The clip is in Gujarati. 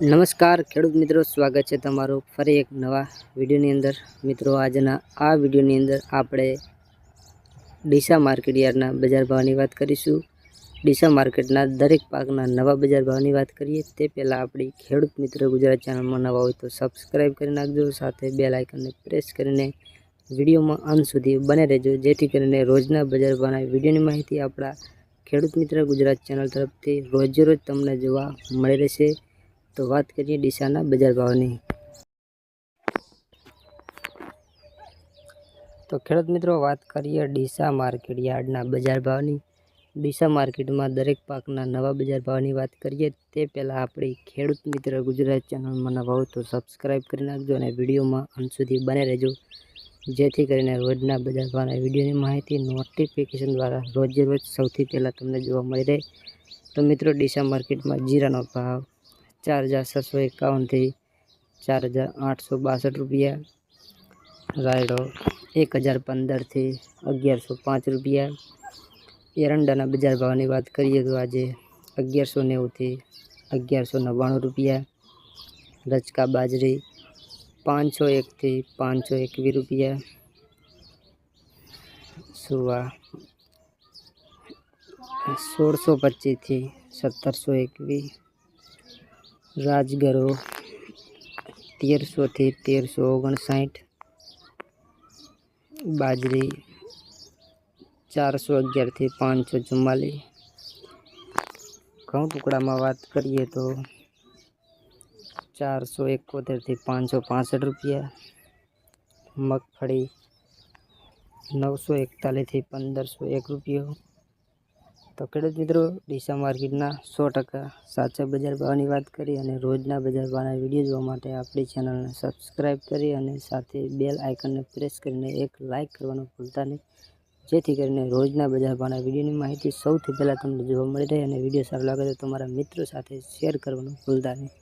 નમસ્કાર, ખેડૂત મિત્રો, સ્વાગત છે તમારું ફરી એક નવા વિડીયોની અંદર. મિત્રો, આજના આ વિડીયોની અંદર આપણે ડીસા માર્કેટ યાર્ડના બજાર ભાવની વાત કરીશું. ડીસા માર્કેટના દરેક પાકના નવા બજાર ભાવની વાત કરીએ, તે પહેલાં આપણી ખેડૂત મિત્ર ગુજરાત ચેનલમાં નવા હોય તો સબસ્ક્રાઈબ કરી નાખજો, સાથે બે લાઇકનને પ્રેસ કરીને વિડીયોમાં અંત સુધી બને રહેજો, જેથી કરીને રોજના બજાર ભાવના વિડીયોની માહિતી આપણા ખેડૂત મિત્ર ગુજરાત ચેનલ તરફથી રોજે રોજ તમને જોવા મળી રહેશે. તો વાત કરીએ ડીસાના બજાર ભાવની. તો ખેડૂત મિત્રો, વાત કરીએ ડીસા માર્કેટ યાર્ડના બજાર ભાવની. ડીસા માર્કેટમાં દરેક પાકના નવા બજાર ભાવની વાત કરીએ, તે પહેલાં આપણી ખેડૂત મિત્ર ગુજરાત ચેનલમાં નવા હોય તો સબસ્ક્રાઈબ કરી નાખજો અને વિડીયોમાં અંત સુધી બને રહેજો. જેથી કરીને રોજના બજાર ભાવના વિડીયોની માહિતી નોટિફિકેશન દ્વારા રોજે રોજ સૌથી પહેલાં તમને જોવા મળી રહે. તો મિત્રો, ડીસા માર્કેટમાં જીરાનો ભાવ ચાર હજાર છસો એકાવનથી ચાર હજાર આઠસો બાસઠ રૂપિયા. રાયડો એક હજાર પંદરથી અગિયારસો પાંચ રૂપિયા. એરંડાના બજાર ભાવની વાત કરીએ તો આજે અગિયારસો નેવુંથી અગિયારસો નવ્વાણું રૂપિયા. રચકા બાજરી પાંચસો એકથી પાંચસો એકવીસ રૂપિયા. સુવા સોળસો પચીસથી સત્તરસો એકવીસ. રાજગરો તેરસોથી તેરસો ઓગણસાઠ. બાજરી, ચારસો અગિયારથી પાંચસો ચુમ્માલીસ. ઘઉં ટુકડામાં વાત કરીએ તો ચારસો એકોતેરથી પાંચસો પાસઠ રૂપિયા. મગફળી નવસો એકતાલીસથી પંદરસો એક રૂપિયો. તો ખેડૂત મિત્રો, ડીસા માર્કેટના સો ટકા સાચા બજાર ભાવની વાત કરી અને રોજના બજાર ભાવના વીડિયો જોવા માટે આપણી ચેનલને સબસ્ક્રાઈબ કરી અને સાથે બેલ આઇકનને પ્રેસ કરીને એક લાઇક કરવાનું ભૂલતા નહીં. જેથી કરીને રોજના બજાર ભાવના વિડીયોની માહિતી સૌથી પહેલાં તમને જોવા મળી રહે અને વીડિયો સારો લાગે તો તમારા મિત્રો સાથે શેર કરવાનું ભૂલતા નહીં.